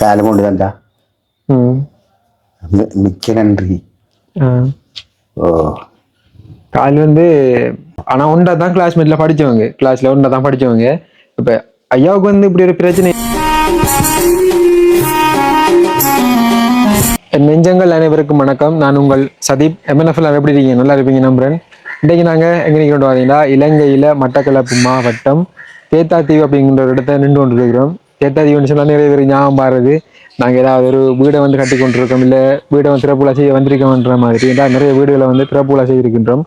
தந்தா ம் மி- மிக்க நன்றி ஆ. ஓ கால் வந்து ஆனா ஒன்றா தான் கிளாஸ்மேட்ல படிச்சவங்க கிளாஸ்ல ஒன்றா தான் படிச்சவங்க இப்ப ஐயாவுக்கு வந்து இப்படி ஒரு பிரச்சனை நெஞ்சங்கள் அனைவருக்கும் வணக்கம் நான் உங்கள் சதீப் எம்என்எஃப்ல எப்படி இருக்கீங்க நல்லா இருப்பீங்க நம்புறேன் இன்றைக்கு நாங்க எங்க நிற்க கொண்டு வரீங்களா இலங்கையில மட்டக்களப்பு மாவட்டம் தேத்தாத்தீவு அப்படிங்கிற ஒரு இடத்த நின்று கொண்டு இருக்கிறோம் தேத்தாத்தீவுன்னு சொன்னால் நிறைய பேர் ஞாபகம் பாருது. நாங்கள் ஏதாவது ஒரு வீடை வந்து கட்டி கொண்டிருக்கோம் இல்லை வீடை வந்து திறப்புலா செய்ய வந்திருக்கோம்ன்ற மாதிரி. ஏதாவது நிறைய வீடுகளை வந்து திறப்புலா செய்திருக்கின்றோம்.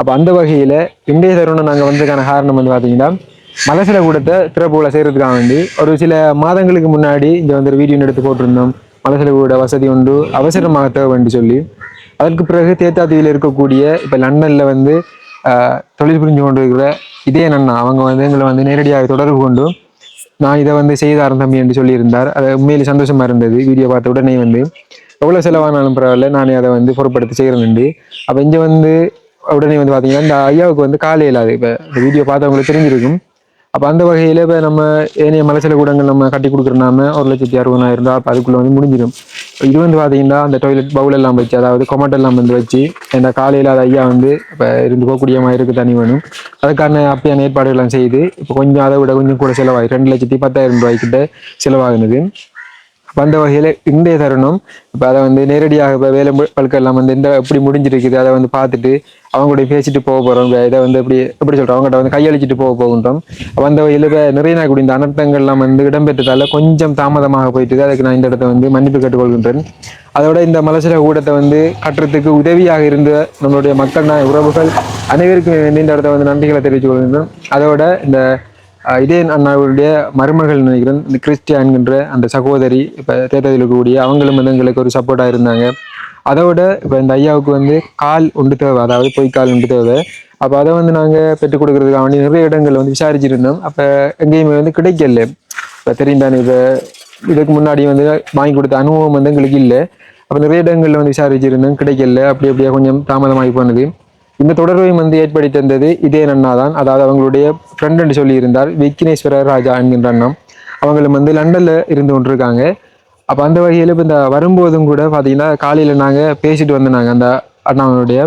அப்போ அந்த வகையில் இன்றைய தருணம் நாங்கள் வந்ததுக்கான காரணம் வந்து பார்த்தீங்கன்னா மலசில கூடத்தை திறப்புலா செய்கிறதுக்காக வேண்டி ஒரு சில மாதங்களுக்கு முன்னாடி இங்கே வந்து ஒரு வீடியோ எடுத்து போட்டிருந்தோம். மலசில கூட வசதி உண்டு அவசரமாக தேவை வேண்டி சொல்லி. அதற்கு பிறகு தேத்தாத்தீவில் இருக்கக்கூடிய இப்போ லண்டனில் வந்து தொழில் புரிஞ்சு கொண்டு இருக்கிற இதே நன்னா அவங்க வந்து எங்களை வந்து நேரடியாக தொடர்பு கொண்டு நான் இதை வந்து செய்தாரன் தம்பி என்று சொல்லியிருந்தார். அது உண்மையிலே சந்தோஷமா இருந்தது. வீடியோ பார்த்த உடனே வந்து எவ்வளோ செலவானாலும் பரவாயில்ல நானே அதை வந்து பொருட்படுத்தி செய்கிறேன் அப்போ இங்கே வந்து உடனே வந்து பார்த்தீங்கன்னா இந்த ஐயாவுக்கு வந்து காலையில் இல்லாது. இப்போ இந்த வீடியோ பார்த்தவங்களுக்கு தெரிஞ்சிருக்கும். அப்போ அந்த வகையில் இப்போ நம்ம ஏனைய மலைச்சல கூடங்கள் நம்ம கட்டி கொடுக்குறனாம ஒரு லட்சத்தி அறுபதாயிரம் ரூபா அப்போ அதுக்குள்ளே வந்து முடிஞ்சிடும். இது வந்து பார்த்தீங்கன்னா அந்த டாய்லெட் பவுல் எல்லாம் வச்சு அதாவது கொமட் எல்லாம் வந்து வச்சு இந்த காலையில் அது ஐயா வந்து இப்போ இருந்து போகக்கூடிய மாதிரி இருக்குது தனி வேணும். அதுக்கான அப்படியான ஏற்பாடுகள்லாம் செய்து இப்போ கொஞ்சம் அதை விட கொஞ்சம் கூட செலவாகி ரெண்டு லட்சத்தி பத்தாயிரம் ரூபாய்க்கிட்ட செலவாகுனது. வந்த வகையில் இன்றைய தருணம். இப்போ அதை வந்து நேரடியாக இப்போ வேலை பழுக்கெல்லாம் வந்து இந்த எப்படி முடிஞ்சிருக்குது அதை வந்து பார்த்துட்டு அவங்களுடைய பேசிட்டு போக போகிறோம் இதை வந்து எப்படி எப்படி சொல்கிறோம் அவங்ககிட்ட வந்து கையளிச்சிட்டு போக போகின்றோம். வந்த வகையில் இப்போ நிறைய நாள் இந்த அனர்த்தங்கள்லாம் வந்து இடம்பெற்றதால கொஞ்சம் தாமதமாக போயிட்டு அதுக்கு நான் இந்த இடத்த வந்து மன்னிப்பு கேட்டுக்கொள்கின்றேன். அதோட இந்த மலசில கூடத்தை வந்து கட்டுறதுக்கு உதவியாக இருந்த நம்மளுடைய மக்கள் உறவுகள் அனைவருக்கும் வந்து இந்த இடத்த வந்து நன்றிகளை தெரிவித்துக் கொள்கின்றோம் அதோட இந்த இதே அண்ணாவுடைய மருமகள் நினைக்கிறேன் இந்த கிறிஸ்டியான்கின்ற அந்த சகோதரி இப்போ தேர்தலில் இருக்கக்கூடிய அவங்களும் வந்து எங்களுக்கு ஒரு சப்போர்ட்டாக இருந்தாங்க. அதோட இப்போ இந்த ஐயாவுக்கு வந்து கால் உண்டு தேவை அதாவது பொய் கால் உண்டு தேவை. அப்போ அதை வந்து நாங்கள் பெற்றுக் கொடுக்குறதுக்கு வேண்டி நிறைய இடங்கள் வந்து விசாரிச்சிருந்தோம். அப்போ எங்கேயுமே வந்து கிடைக்கல. இப்போ தெரியும் தானே இப்போ இதுக்கு முன்னாடி வந்து வாங்கி கொடுத்த அனுபவம் வந்து எங்களுக்கு இல்லை. அப்போ நிறைய இடங்களில் வந்து விசாரிச்சிருந்தோம் கிடைக்கல. அப்படி அப்படியே கொஞ்சம் தாமதமாகி போனது. இந்த தொடர்பையும் வந்து ஏற்படுத்தி தந்தது இதே அண்ணா தான். அதாவது அவங்களுடைய ஃப்ரெண்ட் என்று சொல்லியிருந்தார் விக்னேஸ்வர ராஜா என்கின்ற அண்ணம். அவங்களும் வந்து லண்டன்ல இருந்து கொண்டிருக்காங்க. அப்போ அந்த வகையில் இப்போ இந்த வரும்போதும் கூட பார்த்தீங்கன்னா காலையில் நாங்கள் பேசிட்டு வந்தோம். அந்த அண்ணாவனுடைய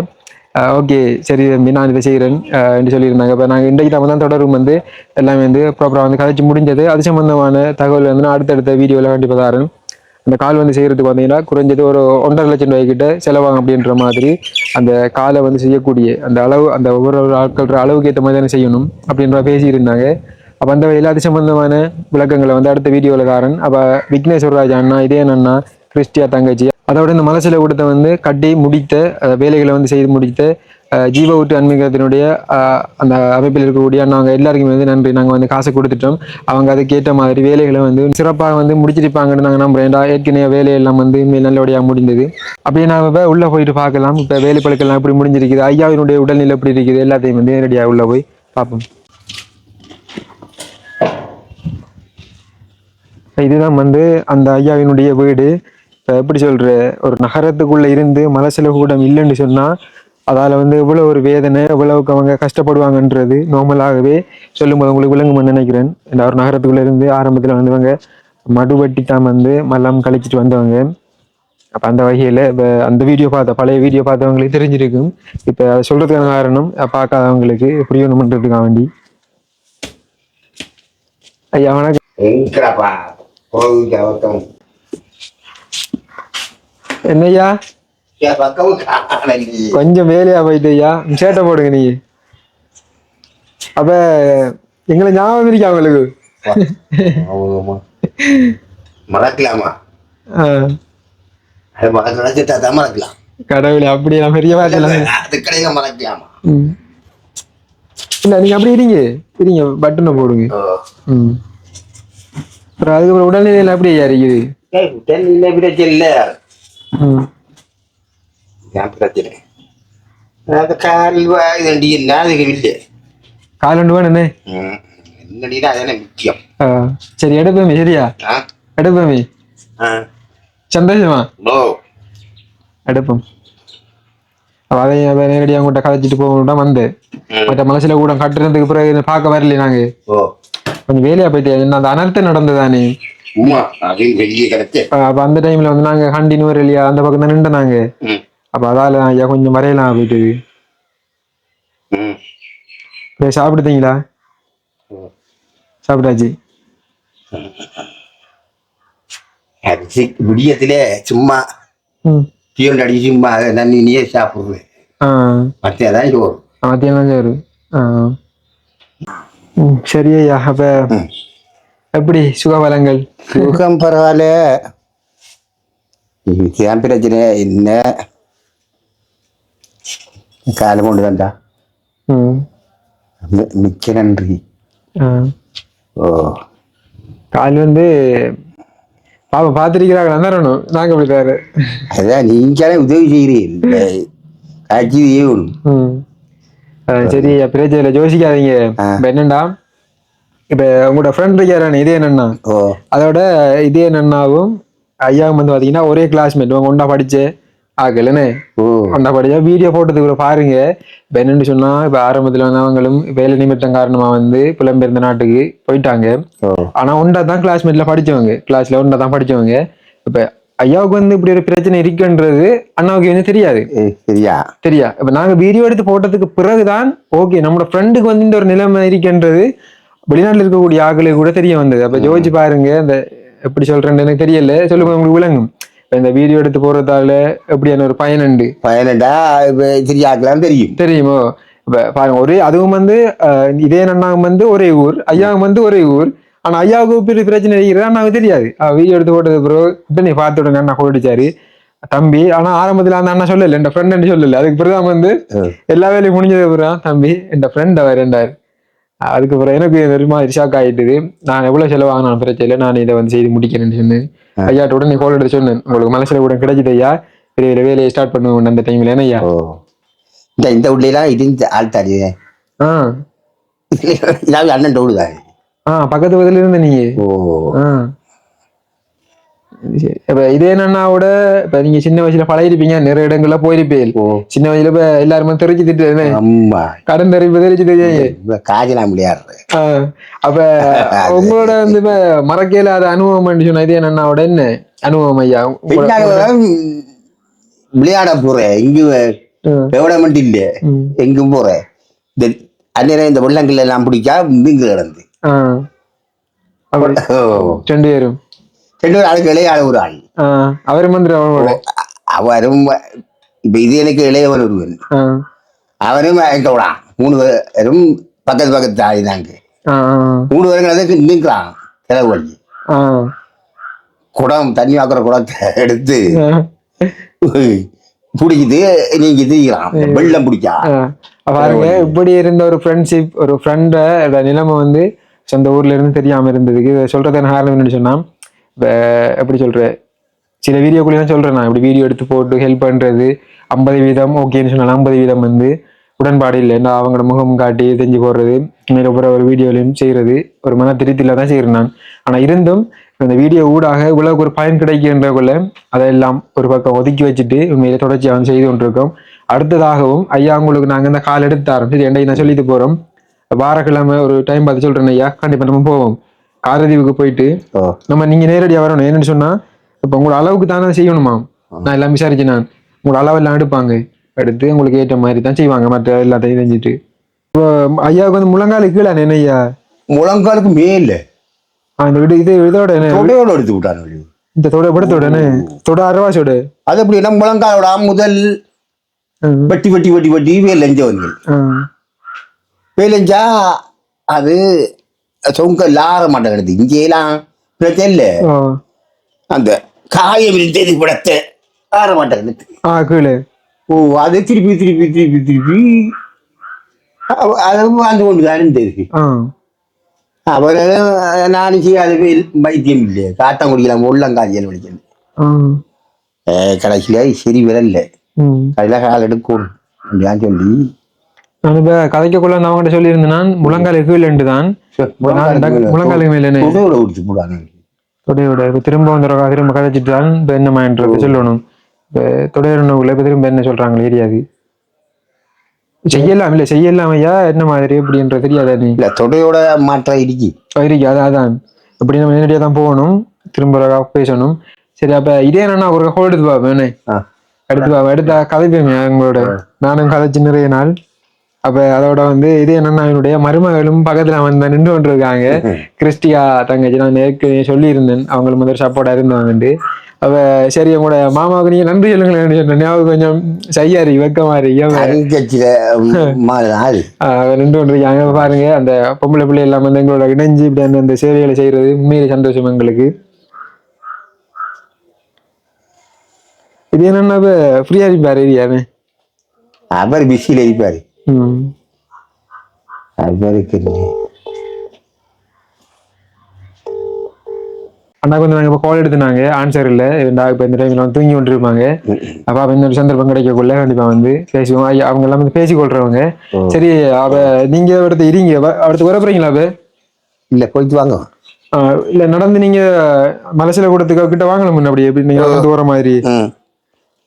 ஓகே சரி தம்பி நான் இதை செய்கிறேன் என்று சொல்லியிருந்தாங்க. இப்போ நாங்கள் இன்றைக்கு தான் தான் தொடரும் வந்து எல்லாமே வந்து ப்ராப்பராக வந்து கதைச்சு முடிஞ்சது. அது சம்மந்தமான தகவல் வந்து நான் அடுத்தடுத்த வீடியோவில் கண்டிப்பாக தரேன். அந்த கால் வந்து செய்கிறதுக்கு பார்த்தீங்கன்னா குறைஞ்சது ஒரு ஒன்றரை லட்சம் ரூபாய்க்கிட்ட செலவாகும் அப்படின்ற மாதிரி அந்த காலை வந்து செய்யக்கூடிய அந்த அளவு அந்த ஒவ்வொரு ஒரு ஆட்கள் அளவுக்கு ஏற்ற மாதிரி தானே செய்யணும் அப்படின்ற பேசியிருந்தாங்க. அப்போ அந்த வகையில் அது சம்மந்தமான விளக்கங்களை வந்து அடுத்த வீடியோவில் காரன். அப்போ விக்னேஸ்வரராஜ் அண்ணா இதே அண்ணா கிறிஸ்டியா தங்கச்சி அதோட இந்த மலசில கூட்டத்தை வந்து கட்டி முடித்த வேலைகளை வந்து செய்து முடித்த ஜீவ ஊட்டு அன்மீகத்தினுடைய அந்த அமைப்பில் இருக்கக்கூடிய நாங்கள் எல்லாருக்குமே வந்து நன்றி. நாங்கள் வந்து காசு கொடுத்துட்டோம். அவங்க அதுக்கேற்ற மாதிரி வேலைகளை வந்து சிறப்பாக வந்து முடிச்சிருப்பாங்கன்னு நாங்கள் நம்புறோம். ஏன்டா ஏற்கனவே வேலையெல்லாம் வந்து நல்லபடியாக முடிந்தது. அப்படியே நாங்கள் இப்போ உள்ளே போயிட்டு பார்க்கலாம். இப்போ வேலை பழுக்கெல்லாம் எப்படி முடிஞ்சிருக்குது? ஐயாவினுடைய உடல்நிலை எப்படி இருக்குது? எல்லாத்தையும் வந்து நேரடியாக உள்ளே போய் பார்ப்போம். இதுதான் வந்து அந்த ஐயாவினுடைய வீடு. இப்போ எப்படி சொல்கிற ஒரு நகரத்துக்குள்ளே இருந்து மலசில கூடம் இல்லைன்னு சொன்னால் அதால வந்து எவ்வளவு ஒரு வேதனை எவ்வளவுக்கு அவங்க கஷ்டப்படுவாங்கன்றது நார்மலாகவே சொல்லும்போது உங்களுக்கு விளங்குமென்னு நினைக்கிறேன். இந்த ஒரு நகரத்துக்குள்ள இருந்து ஆரம்பத்துல வந்தவங்க மடுவட்டி தான் வந்து மல்லாம் கழிச்சிட்டு வந்தவங்க. அப்ப அந்த வகையில இப்ப அந்த வீடியோ பார்த்த பழைய வீடியோ பார்த்தவங்களுக்கு தெரிஞ்சிருக்கும். இப்ப அதை சொல்றதுக்கான காரணம் பார்க்காதவங்களுக்கு புரியணும்ன்றதுக்காக வேண்டி ஐயா வணக்கம். எங்கடாப்பா கொஞ்சம் வேலையா போயிட்டு ஐயா? சேட்டை போடுங்க நீ. அப்ப எங்களை ஞாபகம் இருக்கா உங்களுக்கு? ஆமாம்மா. மறக்கலாமா? மறக்கலாம். கடவுளே அப்படி நான் பெரிய கிடையாது மறக்கலாமா? இல்ல நீங்க அப்படி இருங்க. இருங்க பட்டனை போடுங்க. ம். அப்புறம் அதுக்கப்புறம் உடல்நிலையில அப்படி ஐயா இருக்குது? தெரியல பிரச்சனை இல்ல ம் ஏன் பிரச்சனை அது கால் இதுண்டி இல்லை அதுக்கு இல்லை கால் ஒன்று வேணுண்ணே ம். என்னடினா அதானே முக்கியம் ஆ, சரி எடுப்பேமே சரியா ஆ எடுப்பேமே ஆ சந்தோஷமா ஓ எடுப்போம் அப்ப அதையும் அதை நேரடியாக உங்கள்கிட்ட கதைச்சிட்டு போகணும் வந்தேன் ம். மற்ற மனசுல கூட கட்டுறதுக்கு பிறகு பார்க்க வரல நாங்க ஓ கொஞ்சம் வேலையா போயிட்டு அந்த அனர்த்தம் நடந்ததானே அப்ப அந்த டைம்ல வந்து நாங்க ஹண்டின்னு வர இல்லையா அந்த பக்கம் தான் நின்று நாங்க அப்ப அதால ஐயா கொஞ்சம் வரையலாம் போயிட்டு போய் சாப்பிடுதீங்களா சாப்பிட்டாச்சு. விடியத்திலே சும்மா ம். தீவன் அடி சும்மா நன்னி நீயே ஆ. மற்ற தான் சோறு. மத்தியானம் சரி ஆ. ம் சரி ஐயா அப்ப. எப்படி சுகபலங்கள்? சுகம் பரவாயில்ல. பிரச்சனை என்ன? வந்தா ம் மி- மிக்க நன்றி ஓ கால் வந்து பாப்பா பார்த்துருக்கிறாங்களா தரணும் நாங்க போய் தர அதான் நீங்களே உதவி செய்கிறீர்கள் காட்சி செய்யணும் சரி இல்லை யோசிக்காதீங்க என்னண்டா இப்ப உங்களோட ஃப்ரெண்ட் இருக்காரு இதே என்னன்னா ஓ அதோட இதே நன்னாவும் ஐயாவும் வந்து பாத்தீங்கன்னா ஒரே கிளாஸ்மேட் உங்க ஒன்றா படிச்ச ஆகலன்னு ஓ படிச்சா வீடியோ போட்டதுக்கு கூட பாருங்க. இப்போ என்னன்னு சொன்னா இப்போ ஆரம்பத்தில் வந்து அவங்களும் வேலை நிமித்தம் காரணமா வந்து புலம்பெயர்ந்த நாட்டுக்கு போயிட்டாங்க. ஆனா ஒன்றா தான் கிளாஸ்மேட்ல படிச்சவங்க. கிளாஸ்ல ஒன்றா தான் படிச்சவங்க. இப்ப ஐயாவுக்கு வந்து இப்படி ஒரு பிரச்சனை இருக்குன்றது அண்ணாவுக்கு வந்து தெரியாது. சரியா சரியா இப்ப நாங்க வீடியோ எடுத்து போட்டதுக்கு பிறகுதான் ஓகே நம்மளோட ஃப்ரெண்டுக்கு வந்து இந்த ஒரு நிலைமை இருக்குன்றது வெளிநாட்டுல இருக்கக்கூடிய ஆட்களுக்கு கூட தெரிய வந்தது. அப்ப யோசிச்சு பாருங்க அந்த எப்படி சொல்றேன்னு எனக்கு தெரியல. சொல்லுங்க உங்களுக்கு விளங்கும். இந்த வீடியோ எடுத்து போறதால எப்படியான ஒரு பயனண்டா? இப்ப சரியாக்கலாம் தெரியும். தெரியுமோ? இப்ப பாருங்க ஒரே அதுவும் வந்து இதே அண்ணாவும் வந்து ஒரே ஊர் ஐயாவும் வந்து ஒரே ஊர். ஆனா ஐயாவுக்கு பெரிய பிரச்சனை இருக்கிறது அண்ணாவுக்கு தெரியாது. வீடியோ எடுத்து போட்டது ப்ரோ உடனே பார்த்து உடனே அண்ணா போயிடுச்சாரு தம்பி ஆனா ஆரம்பத்துல அந்த அண்ணா சொல்லல என் ஃப்ரெண்ட் சொல்லல. அதுக்கு பிறகு வந்து. எல்லா வேலையும் முடிஞ்சது பிறகு தம்பி என் ஃப்ரெண்ட் அவர் ரெண்டார் அதுக்கு பிறகு எனக்கு ஒரு மாதிரி ஷாக் ஆயிட்டுது. நான் எவ்வளவு செலவாகினாலும் பிரச்சனை இல்லை நான் இதை வந்து செய்து முடிக்கிறேன்னு சொன்னேன். ஐயாட்ட உடனே கோல் எடுத்து சொன்னேன். உங்களுக்கு மனசுல கூட கிடைச்சது ஐயா பெரிய வேலையை ஸ்டார்ட் பண்ணுவோம் அந்த டைம்ல என்ன ஐயா இந்த இந்த உள்ளலாம் இது ஆள் தாடி. ஆ. இதாவது அண்ணன் டோடுதான் ஆ பக்கத்து பக்கத்துல இருந்த நீங்க ஓ. ஆ. சரி. இப்ப இதே என்னன்னாவோட இப்ப நீங்க சின்ன வயசுல பழகிருப்பீங்க நிறைய இடங்கள்ல போயிருப்பீங்க சின்ன வயசுல இப்ப எல்லாருமே தெரிஞ்சு திட்டு கடன் தெரிப்பு தெரிஞ்சு தெரியும் இப்ப காஜலாம் முடியாது அப்ப உங்களோட வந்து இப்ப மறக்க இல்லாத அனுபவம் சொன்ன இதே என்னன்னாவோட என்ன? அனுபவம் ஐயா விளையாட போறேன். இங்கு ம், டெவலப்மெண்ட் இல்ல. எங்கும் போறேன். இந்த அந்நேரம் இந்த வெள்ளங்கள் எல்லாம் பிடிக்கா நீங்க கிடந்து ரெண்டு பேரும். ரெண்டு ஆளுக்கு இளைய ஆள் ஒரு ஆள். அவரும் வந்து அவனோட அ- அவரும் இப்ப இது எனக்கு இளையவர் ஒருவன் அவரும் எங்கோடா மூணு பேரும் பக்கத்து பக்கத்து ஆள் தாங்க மூணு நிற்கிறான் செலவு பண்ணி. ஆ, குடம் தண்ணி வாக்குற குடத்தை எடுத்து. பிடிக்குது நீங்க தீக்கலாம். வெள்ளம் பிடிக்கா. பாருங்க இப்படி இருந்த ஒரு ஃப்ரெண்ட்ஷிப் ஒரு ஃப்ரெண்ட நிலைமை வந்து சொந்த ஊர்ல இருந்து தெரியாம இருந்ததுக்கு இதை சொல்றதுக்கு காரணம் என்னன்னு சொன்னா இப்போ எப்படி சொல்கிற சில வீடியோக்குள்ளே சொல்கிறேன் சொல்றேன் நான். இப்படி வீடியோ எடுத்து போட்டு ஹெல்ப் பண்றது ஐம்பது வீதம் ஓகேன்னு சொன்னாலும் ஐம்பது வீதம் வந்து உடன்பாடு இல்லை. நான் அவங்களோட முகம் காட்டி செஞ்சு போடுறது மேலே போகிற ஒரு வீடியோலையும் செய்கிறது ஒரு மன திருத்தில தான் செய்கிறேன் நான். ஆனால் இருந்தும் இந்த வீடியோ ஊடாக இவ்வளவுக்கு ஒரு பயன் கிடைக்கின்றக்குள்ள அதையெல்லாம் ஒரு பக்கம் ஒதுக்கி வச்சுட்டு உண்மையிலே தொடர்ச்சியாக வந்து செய்து கொண்டிருக்கோம். அடுத்ததாகவும் ஐயா உங்களுக்கு நாங்கள் இந்த கால் எடுத்தாரோம் சரி என்னை நான் சொல்லிட்டு போகிறோம் வாரக்கிழமை ஒரு டைம் பார்த்து சொல்கிறேன் ஐயா. கண்டிப்பாக நம்ம போவோம். காரதீவுக்கு போயிட்டு நம்ம நீங்க நேரடியா வரணும். என்னன்னு சொன்னா இப்ப உங்களோட அளவுக்கு தானே செய்யணுமா? நான் எல்லாம் விசாரிச்சு நான். உங்களோட அளவெல்லாம் எடுப்பாங்க. எடுத்து உங்களுக்கு ஏற்ற மாதிரி தான் செய்வாங்க. மற்ற எல்லாத்தையும் செஞ்சுட்டு. இப்போ ஐயாவுக்கு வந்து முழங்கால கீழே என்ன ஐயா? முழங்காலுக்கு மேல ஆ, இந்த விடு இது இதோட என்ன? தொடையோட எடுத்து விட்டான் இந்த தொட படத்தோட என்ன? தொட அரவாசோட? அது எப்படின்னா முழங்காலோட முதல். வெட்டி வெட்டி வெட்டி வெட்டி வேலஞ்ச வந்து வேலஞ்சா அது சொங்க லார மாட்டேங்குது. இங்கெல்லாம் பிரச்சனை இல்லை. அந்த காயம் இருந்தது படத்தை ஆ கீழே. ஓ அது திருப்பி திருப்பி திருப்பி திருப்பி. அது வாழ்ந்து கொண்டு தான் இருந்தது. அவர் நானும் செய்யாத வைத்தியம் இல்லை காட்டம் குடிக்கலாம் உள்ளங்காதியல் வலிக்கிறது ஆ. கடைசியில் சரி விரல்ல கடையில் கால் எடுக்கணும் அப்படியான்னு சொல்லி. நான் இப்ப கதைக்கக்குள்ள நான் அவங்ககிட்ட சொல்லியிருந்தேன் நான் முழங்கால கீழேண்டு தான். நான் என்ன தொடையோட தொடையோட இப்ப திரும்ப வந்து திரும்ப கதைச்சிட்டு தான் இப்ப என்னமான்றது சொல்லணும். இப்ப தொடையறவங்களை இப்ப திரும்ப என்ன சொல்றாங்களே தெரியாது. செய்யலாம் இல்ல செய்யலாம் ஐயா என்ன மாதிரி அப்படின்ற தெரியாதா நீ? இல்ல தொடையோட மாற்றம் இடிக்கி இருக்கு அதான். இப்படி நம்ம நேரடியாக தான் போகணும். திரும்ப பேசணும். சரி அப்ப இதே என்னன்னா ஒரு ஹோல் எடுத்து பார்ப்பேன் எடுத்து பார்ப்பேன் எடுத்தா கதைப்பேன் உங்களோட. நானும் கதைச்சு நிறைய நாள். அப்ப அதோட வந்து இது என்னன்னா என்னுடைய மருமகளும் பக்கத்துல வந்து நின்று கொண்டிருக்காங்க. கிறிஸ்டியா தங்கச்சி நான் ஏற்கனவே சொல்லியிருந்தேன். அவங்களுக்கு முதல் சப்போர்ட்டா இருந்தாங்கன்ட்டு அப்ப சரி உங்களோட மாமாவுக்கு நீங்க நன்றி சொல்லுங்களேன் சொன்னேன். ஞாபகம் கொஞ்சம் கட்சியில் மாறு ஆள் நின்று கொண்டிருக்காங்க. பாருங்க அந்த பொம்பளை பிள்ளை எல்லாம் வந்து எங்களோட இணைஞ்சு இப்படி அந்த அந்த சேவைகளை செய்யறது உண்மையிலே சந்தோஷம் எங்களுக்கு. இது என்னன்னா ஃப்ரீயா இருப்பாரு ஏரியாவே அவர் பிஸியில் இருப்பார். அவருக்கு அண்ணா கொஞ்சம் நாங்கள் இப்போ கால் எடுத்துனாங்க ஆன்சர் இல்லை. ரெண்டா இப்போ இந்த டைமில் தூங்கி கொண்டிருப்பாங்க. அப்போ அப்போ இந்த சந்தர்ப்பம் கிடைக்கக்குள்ள கண்டிப்பாக வந்து பேசுவோம் ஐயா, அவங்க எல்லாம் வந்து பேசி கொள்றவங்க. சரி அவ நீங்க அடுத்து இருங்க. அடுத்து வர போறீங்களா அவ இல்லை போயிட்டு வாங்க. இல்ல நடந்து நீங்க மலசில கூடத்துக்கு கிட்ட வாங்கலாம் முன்ன அப்படி எப்படி நீங்க வந்து வர மாதிரி.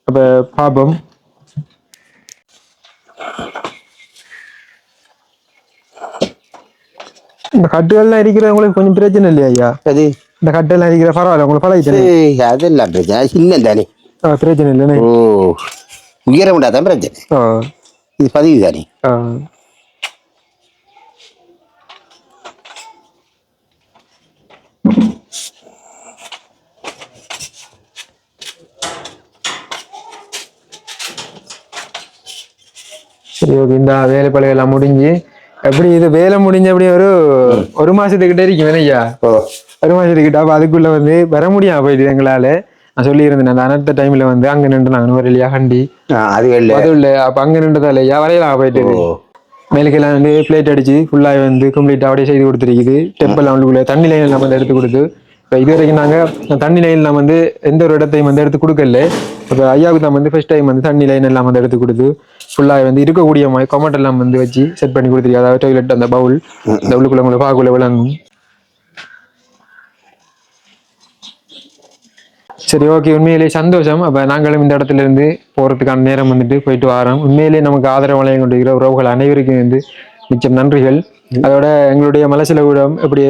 அப்ப பாப்போம். இந்த கட்டுகள்லாம் இருக்கிறவங்களுக்கு கொஞ்சம் பிரச்சனை இல்லையா ஐயா? அது? இந்த கட்டெல்லாம் இருக்கிற பரவாயில்ல உங்களுக்கு பழகிட்டேன். அதெல்லாம் பிரச்சனை. சின்ன தானே. பிரச்சனை இல்லைன்னு ஓ உயரம் தான் பிரச்சனை. இது பதிவு தானே. ஆ. சரி ஓகே இந்த வேலைப்பழகம் எல்லாம் முடிஞ்சு எப்படி இது வேலை முடிஞ்ச அப்படி ஒரு ஒரு மாசத்துக்கிட்ட இருக்கும் ஓ. ஒரு மாசத்துக்கிட்ட. அப்ப அதுக்குள்ள வந்து வர முடியாம போயிடுது எங்களால? நான் சொல்லியிருந்தேன் அந்த அனர்த்த டைம்ல வந்து அங்க நின்று நாங்க ஒரு இல்லையா ஹண்டி. ஆ, அது இல்லை. அதுவும் இல்ல அப்ப அங்க நின்றதால ஐயா வரையலாம் போயிட்டு. ஓ. மேலுக்கெல்லாம் வந்து பிளேட் அடிச்சு ஃபுல்லாக வந்து கம்ப்ளீட் அப்படியே செய்து கொடுத்துருக்குது. டெம்பிள் அவங்களுக்குள்ள தண்ணி லைன் நம்ம எடுத்து கொடுத்து. இப்போ இது வரைக்கும் நாங்கள் தண்ணி லைன் நான் வந்து எந்த ஒரு இடத்தையும் வந்து எடுத்து கொடுக்கல. இப்போ ஐயாவுக்கு தான் வந்து ஃபர்ஸ்ட் டைம் வந்து தண்ணி லைன் எல்லாம் வந்து எடுத்து கொடுத்து ஃபுல்லாக வந்து இருக்கக்கூடிய மாதிரி கொமெண்ட் எல்லாம் வந்து வச்சு செட் பண்ணி கொடுத்துருக்கு அதாவது டாய்லெட் அந்த பவுல் அந்த உள்ளுக்குள்ள உங்களை பாக்குள்ள விளங்கும் சரி ஓகே உண்மையிலேயே சந்தோஷம். அப்போ நாங்களும் இந்த இடத்துல இருந்து போகிறதுக்கான நேரம் வந்துட்டு போயிட்டு வரோம். உண்மையிலேயே நமக்கு ஆதரவு வளையம் கொண்டிருக்கிற உறவுகள் அனைவருக்கும் வந்து மிச்சம் நன்றிகள். அதோட எங்களுடைய மலசிலகூடம் இப்படி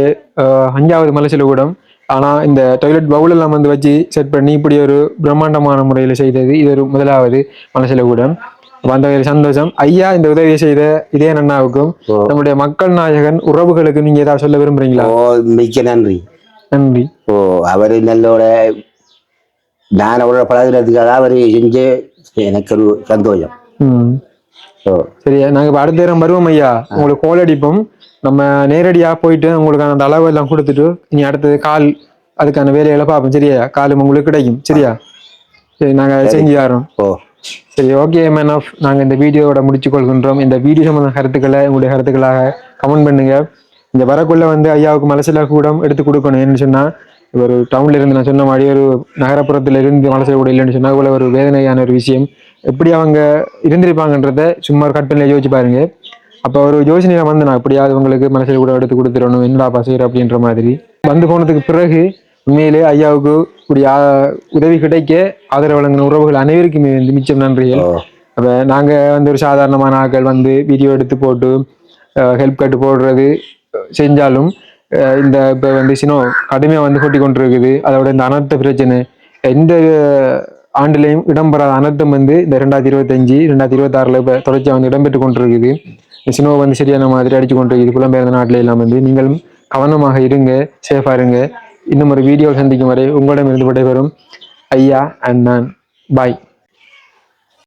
அஹ், அஞ்சாவது மலசிலகூடம் ஆனால் இந்த டாய்லெட் பவுல் எல்லாம் வந்து வச்சு செட் பண்ணி இப்படி ஒரு பிரம்மாண்டமான முறையில் செய்தது இது ஒரு முதலாவது அப்ப அந்த வகையில் சந்தோஷம். ஐயா இந்த உதவியை செய்த இதே நன்னாவுக்கும் நம்முடைய மக்கள் நாயகன் உறவுகளுக்கு நீங்க ஏதாவது சொல்ல விரும்புறீங்களா? ஓ மிக்க நன்றி. நன்றி. ஓ அவர் நல்லோட நான் அவரோட பழகுறதுக்காக அவர் செஞ்சு எனக்கு ஒரு சந்தோஷம். ம். ஓ. சரி நாங்க இப்ப அடுத்த நேரம் வருவோம் ஐயா. உங்களுக்கு கோல் அடிப்போம். நம்ம நேரடியா போயிட்டு உங்களுக்கு அந்த அளவு எல்லாம் கொடுத்துட்டு நீ அடுத்தது கால் அதுக்கான வேலைகளை பார்ப்போம். சரியா? காலும் உங்களுக்கு கிடைக்கும். சரியா? சரி நாங்க செஞ்சு தரோம் ஓ. சரி ஓகே மேன் ஆஃப் நாங்க இந்த வீடியோவோட முடிச்சு கொள்கின்றோம் இந்த வீடியோ சம்பந்த கருத்துக்களை உங்களுடைய கருத்துக்களாக கமெண்ட் பண்ணுங்க. இந்த வரக்குள்ள வந்து ஐயாவுக்கு மலசில கூடம் எடுத்து கொடுக்கணும். என்னன்னு சொன்னா ஒரு டவுன்ல இருந்து நான் சொன்ன மாதிரி ஒரு நகரப்புறத்துல இருந்து மலசில கூட இல்லைன்னு சொன்னா இவ்வளவு ஒரு வேதனையான ஒரு விஷயம். எப்படி அவங்க இருந்திருப்பாங்கன்றத சும்மா ஒரு கற்பனை யோசிச்சு பாருங்க. அப்போ ஒரு யோசனையில வந்து நான் எப்படியாவது உங்களுக்கு மனசில் கூட எடுத்து கொடுத்துடணும் என்னடா பசையர் அப்படின்ற மாதிரி. வந்து போனதுக்கு பிறகு உண்மையிலே ஐயாவுக்கு இப்படி உதவி கிடைக்க ஆதரவு வழங்கின உறவுகள் அனைவருக்குமே வந்து மிச்சம் நன்றிகள் அப்போ நாங்கள் வந்து ஒரு சாதாரணமான ஆட்கள் வந்து வீடியோ எடுத்து போட்டு ஹெல்ப் கட்டு போடுறது செஞ்சாலும் இந்த இப்போ வந்து சினோ கடுமையாக வந்து கொட்டி கொண்டிருக்குது. அதோட இந்த அனர்த்த பிரச்சனை எந்த ஆண்டுலையும் இடம்பெறாத அனர்த்தம் வந்து இந்த ரெண்டாயிரத்தி இருபத்தஞ்சு ரெண்டாயிரத்தி இருபத்தாறில் இப்போ தொடர்ச்சியாக வந்து இடம்பெற்று கொண்டிருக்குது. சினோ வந்து சரியான மாதிரி அடிச்சு கொண்டு கொண்டிருக்குது புலம்பெயர்ந்த நாட்டில் எல்லாம் வந்து நீங்களும் கவனமாக இருங்க சேஃபாக இருங்க. இன்னும் ஒரு வீடியோ சந்திக்கும் வரை உங்களிடமிருந்து விடைபெறும் ஐயா அண்ட் நான் பாய்